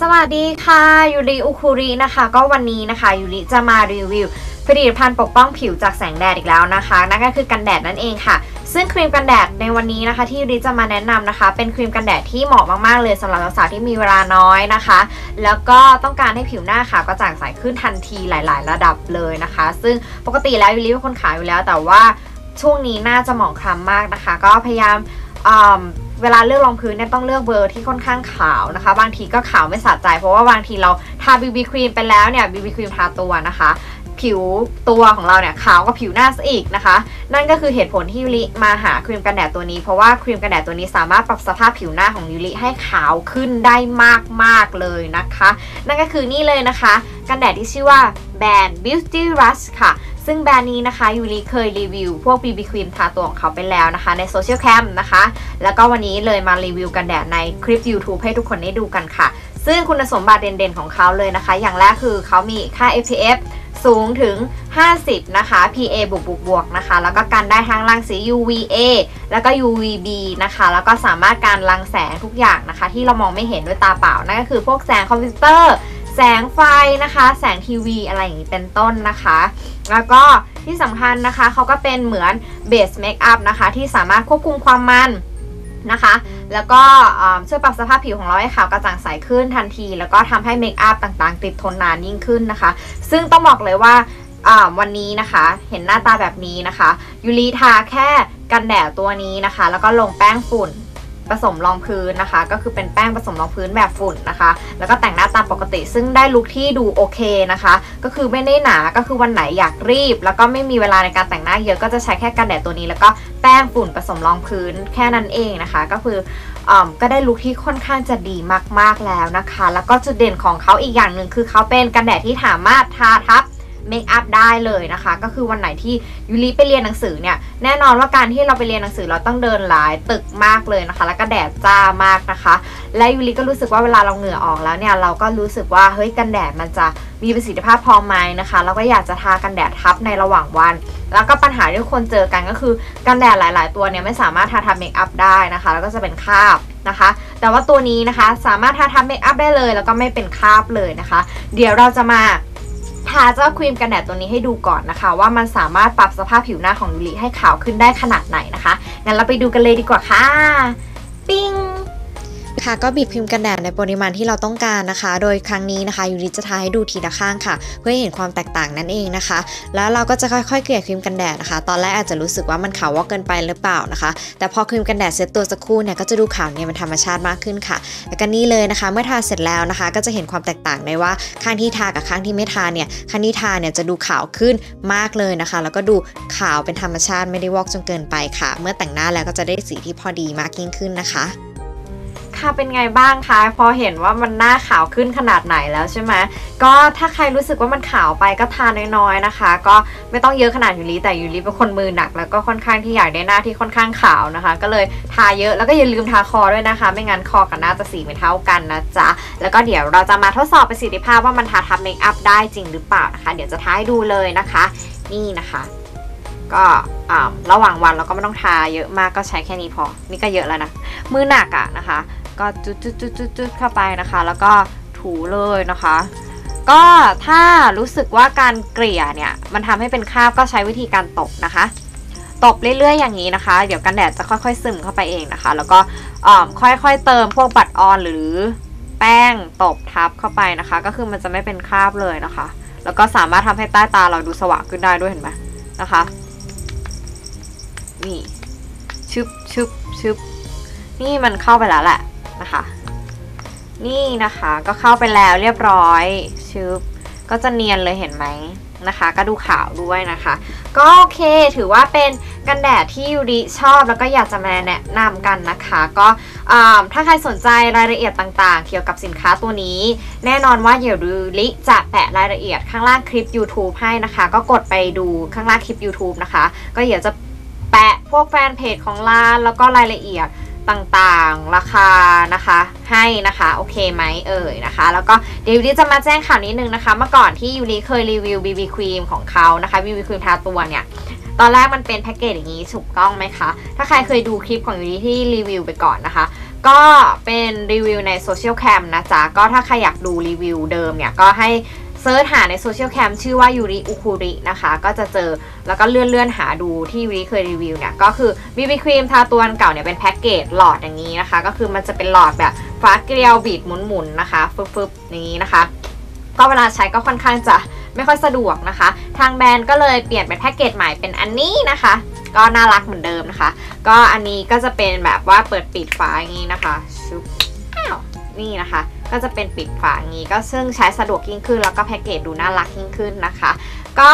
สวัสดีค่ะยูริอุคุรินะคะ ก็วันนี้นะคะยูริจะมารีวิวผลิตภัณฑ์ปกป้องผิวจากแสงแดดอีกแล้วนะคะ นั่นก็คือกันแดดนั่นเองค่ะ ซึ่งครีมกันแดดในวันนี้นะคะ ที่ยูริจะมาแนะนำนะคะ เป็นครีมกันแดดที่เหมาะมากๆเลยสำหรับสาวๆที่มีเวลาน้อยนะคะ แล้วก็ต้องการให้ผิวหน้าขาวกระจ่างใสขึ้นทันทีหลาย ๆ ระดับเลยนะคะ ซึ่งปกติแล้วยูริเป็นคนขาวอยู่แล้ว แต่ว่าช่วงนี้น่าจะหมองคล้ำมากนะคะ ก็พยายามอืม เวลาเลือกรองพื้นเนี่ยต้องเลือกเบอร์ที่ค่อนข้างขาวนะคะ บางทีก็ขาวไม่สะใจ เพราะว่าบางทีเราทาบีบีครีมไปแล้วเนี่ยบีบีครีมทาตัวนะคะ ผิวตัวของเราเนี่ยขาวกว่าผิวหน้าซะอีกนะคะ นั่นก็คือเหตุผลที่ยูริมาหาครีมกันแดดตัวนี้ เพราะว่าครีมกันแดดตัวนี้สามารถปรับสภาพผิวหน้าของยูริให้ขาวขึ้นได้มากๆเลยนะคะ นั่นก็คือนี่เลยนะคะ กันแดดที่ชื่อว่าแบรนด์ Beauty Rush ค่ะซึ่งแบรนด์นี้นะคะยูริเคยรีวิว พวก BB ครีมทาตัวของเขาไปแล้วนะคะ ในโซเชียลแคมนะคะ แล้วก็วันนี้เลยมารีวิวกันแดดในคลิป YouTube ให้ทุกคนได้ดูกันค่ะ ซึ่งคุณสมบัติเด่นๆของเขาเลยนะคะ อย่างแรกคือเขามีค่า SPF สูงถึง 50 นะคะ PA บวกบวกบวกนะคะ แล้วก็กันได้ทั้งรังสี UVA แล้วก็ UVB นะคะ แล้วก็สามารถการรังแสงทุกอย่างนะคะ ที่เรามองไม่เห็นด้วยตาเปล่า นั่นก็คือพวกแสงคอมพิวเตอร์ แสงไฟนะคะ แสงทีวีอะไรอย่างนี้เป็นต้นนะคะ แล้วก็ที่สำคัญนะคะเขาก็เป็นเหมือนเบสเมคอัพนะคะ ที่สามารถควบคุมความมัน นะคะ แล้วก็ช่วยปรับสภาพผิวของเราให้ขาวกระจ่างใสขึ้นทันที แล้วก็ทำให้เมคอัพต่างๆ ติดทนนานยิ่งขึ้นนะคะ ซึ่งต้องบอกเลยว่าวันนี้นะคะ เห็นหน้าตาแบบนี้นะคะยูรีทาแค่กันแดดตัวนี้นะคะ แล้วก็ลงแป้งฝุ่น ผสมรองพื้นนะคะ ก็คือเป็นแป้งผสมรองพื้นแบบฝุ่นนะคะ แล้วก็แต่งหน้าตามปกติ ซึ่งได้ลุคที่ดูโอเคนะคะ ก็คือไม่ได้หนาก็คือวันไหนอยากรีบ แล้วก็ไม่มีเวลาในการแต่งหน้าเยอะก็จะใช้แค่กันแดดตัวนี้ แล้วก็แป้งฝุ่นผสมรองพื้นแค่นั้นเองนะคะ ก็คืออก็ได้ลุคที่ค่อนข้างจะดีมากๆแล้วนะคะ แล้วก็จุดเด่นของเขาอีกอย่างหนึ่งคือเขาเป็นกันแดดที่สามารถทาทับ เมคอัพได้เลยนะคะ ก็คือวันไหนที่ยูริไปเรียนหนังสือเนี่ย แน่นอนว่าการที่เราไปเรียนหนังสือเราต้องเดินหลายตึกมากเลยนะคะ แล้วก็แดดจ้ามากนะคะ และยูริก็รู้สึกว่าเวลาเราเหงื่อออกแล้วเนี่ยเราก็รู้สึกว่าเฮ้ยกันแดดมันจะมีประสิทธิภาพพอไหมนะคะเราก็อยากจะทากันแดดทับในระหว่างวัน แล้วก็ปัญหาที่คนเจอกันก็คือกันแดดหลาย ๆ ตัวเนี่ยไม่สามารถทาทับเมคอัพได้นะคะ แล้วก็จะเป็นคราบนะคะ แต่ว่าตัวนี้นะคะสามารถทาทับเมคอัพได้เลย แล้วก็ไม่เป็นคราบเลยนะคะ เดี๋ยวเราจะมาาเจ้าครีมกันแดดตัวนี้ให้ดูก่อนนะคะ ว่ามันสามารถปรับสภาพผิวหน้าของยูริให้ขาวขึ้นได้ขนาดไหนนะคะ งั้นเราไปดูกันเลยดีกว่าค่ะ ปิ้ง ค่ะก็บีบครีมกันแดดในปริมาณที่เราต้องการนะคะ โดยครั้งนี้นะคะยูริจะทาให้ดูทีละข้างค่ะ เพื่อให้เห็นความแตกต่างนั่นเองนะคะ แล้วเราก็จะค่อยๆเกลี่ยครีมกันแดดนะคะ ตอนแรกอาจจะรู้สึกว่ามันขาววอกเกินไปหรือเปล่านะคะ แต่พอครีมกันแดดเซตตัวสักครู่เนี่ยก็จะดูขาวเนี่ยมันธรรมชาติมากขึ้นค่ะ แล้วก็นี่เลยนะคะ เมื่อทาเสร็จแล้วนะคะ ก็จะเห็นความแตกต่างในว่าข้างที่ทากับข้างที่ไม่ทาเนี่ยข้างที่ทาเนี่ยจะดูขาวขึ้นมากเลยนะคะ แล้วก็ดูขาวเป็นธรรมชาติไม่ได้วอกจนเกินไปค่ะ เมื่อแต่งหน้าแล้วก็จะได้สีที่พอดีมากยิ่งขึ้นนะคะ ค่ะเป็นไงบ้างคะพอเห็นว่ามันหน้าขาวขึ้นขนาดไหนแล้วใช่ไหมก็ถ้าใครรู้สึกว่ามันขาวไปก็ทานน้อยๆนะคะ ก็ไม่ต้องเยอะขนาดยูริแต่ยูริเป็นคนมือหนัก แล้วก็ค่อนข้างที่อยากได้หน้าที่ค่อนข้างขาวนะคะ ก็เลยทาเยอะแล้วก็อย่าลืมทาคอด้วยนะคะ ไม่งั้นคอกับหน้าจะสีไม่เท่ากันนะจ๊ะแล้วก็เดี๋ยวเราจะมาทดสอบประสิทธิภาพว่ามันทาทับเมคอัพได้จริงหรือเปล่านะคะ เดี๋ยวจะทาให้ดูเลยนะคะ นี่นะคะก็อ่าระหว่างวันเราก็ไม่ต้องทาเยอะมากก็ใช้แค่นี้พอ นี่ก็เยอะแล้วนะ มือหนักอะนะคะ ก็จุดจุดจุดจุดจุดเข้าไปนะคะ แล้วก็ถูเลยนะคะ ก็ถ้ารู้สึกว่าการเกลี่ยเนี่ยมันทำให้เป็นคราบก็ใช้วิธีการตบนะคะตบเรื่อยๆอย่างนี้นะคะ เดี๋ยวกันแดดจะค่อยๆซึมเข้าไปเองนะคะ แล้วก็ค่อยๆเติมพวกบัตรออนหรือแป้งตบทับเข้าไปนะคะ ก็คือมันจะไม่เป็นคราบเลยนะคะ แล้วก็สามารถทำให้ใต้ตาเราดูสว่างขึ้นได้ด้วยเห็นไหมนะคะนี่ชึบชึบชึบนี่มันเข้าไปแล้วแหละ นะคะ นี่นะคะก็เข้าไปแล้วเรียบร้อยชึบก็จะเนียนเลยเห็นไหมนะคะก็ดูขาวด้วยนะคะ ก็โอเคถือว่าเป็นกันแดดที่ยูริชอบแล้วก็อยากจะมาแนะนำกันนะคะ ก็ถ้าใครสนใจรายละเอียดต่างๆ เกี่ยวกับสินค้าตัวนี้ แน่นอนว่าเดี๋ยวยูริจะแปะรายละเอียดข้างล่างคลิป YouTube ให้นะคะ ก็กดไปดูข้างล่างคลิป YouTube นะคะ ก็เดี๋ยวจะแปะพวกแฟนเพจของร้านแล้วก็รายละเอียด ต่างๆ ราคานะคะให้นะคะโอเคไหมเอ่ยนะคะ แล้วก็เดี๋ยวยูริจะมาแจ้งข่าวนิดนึงนะคะ เมื่อก่อนที่ยูริเคยรีวิว BB ครีมของเขานะคะ BB ครีมทาตัวเนี่ยตอนแรกมันเป็นแพ็กเกจอย่างนี้ถูกต้องไหมคะ ถ้าใครเคยดูคลิปของยูริที่รีวิวไปก่อนนะคะ ก็เป็นรีวิวในโซเชียลแคมนะจ๊ะ ก็ถ้าใครอยากดูรีวิวเดิมเนี่ย ก็ให้ เซิร์ชหาในโซเชียลแคมชื่อว่ายูริอุคุรินะคะ ก็จะเจอแล้วก็เลื่อนเลื่อนหาดูที่ยูริเคยรีวิวเนี่ย ก็คือบีบีครีมทาตัวเก่าเนี่ยเป็นแพ็กเกจหลอดอย่างนี้นะคะ ก็คือมันจะเป็นหลอดแบบฟ้าเกลียวบีดหมุนๆนะคะฟึบๆอย่างนี้นะคะ ก็เวลาใช้ก็ค่อนข้างจะไม่ค่อยสะดวกนะคะ ทางแบรนด์ก็เลยเปลี่ยนเป็นแพ็กเกจใหม่เป็นอันนี้นะคะ ก็น่ารักเหมือนเดิมนะคะ ก็อันนี้ก็จะเป็นแบบว่าเปิดปิดฝาอย่างนี้นะคะชุบอ้าวนี่นะคะ ก็จะเป็นปิดฝาอย่างนี้ก็ซึ่งใช้สะดวกยิ่งขึ้น แล้วก็แพ็กเกจดูน่ารักยิ่งขึ้นนะคะ ก็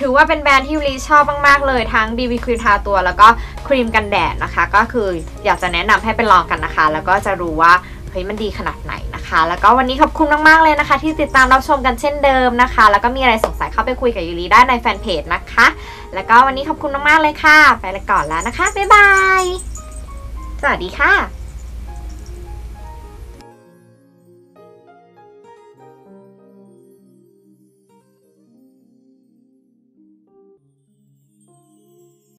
ถือว่าเป็นแบรนด์ที่ยูริชอบมาก ๆ เลยทั้ง BB ครีมทาตัวแล้วก็ครีมกันแดดนะคะ ก็คืออยากจะแนะนำให้ไปลองกันนะคะ แล้วก็จะรู้ว่าเฮ้ยมันดีขนาดไหนนะคะ แล้วก็วันนี้ขอบคุณมาก ๆ เลยนะคะ ที่ติดตามรับชมกันเช่นเดิมนะคะ แล้วก็มีอะไรสงสัยเข้าไปคุยกับยูริได้ในแฟนเพจนะคะ แล้วก็วันนี้ขอบคุณมาก ๆ เลยค่ะ ไปละก่อนแล้วนะคะบ๊ายบายสวัสดีค่ะ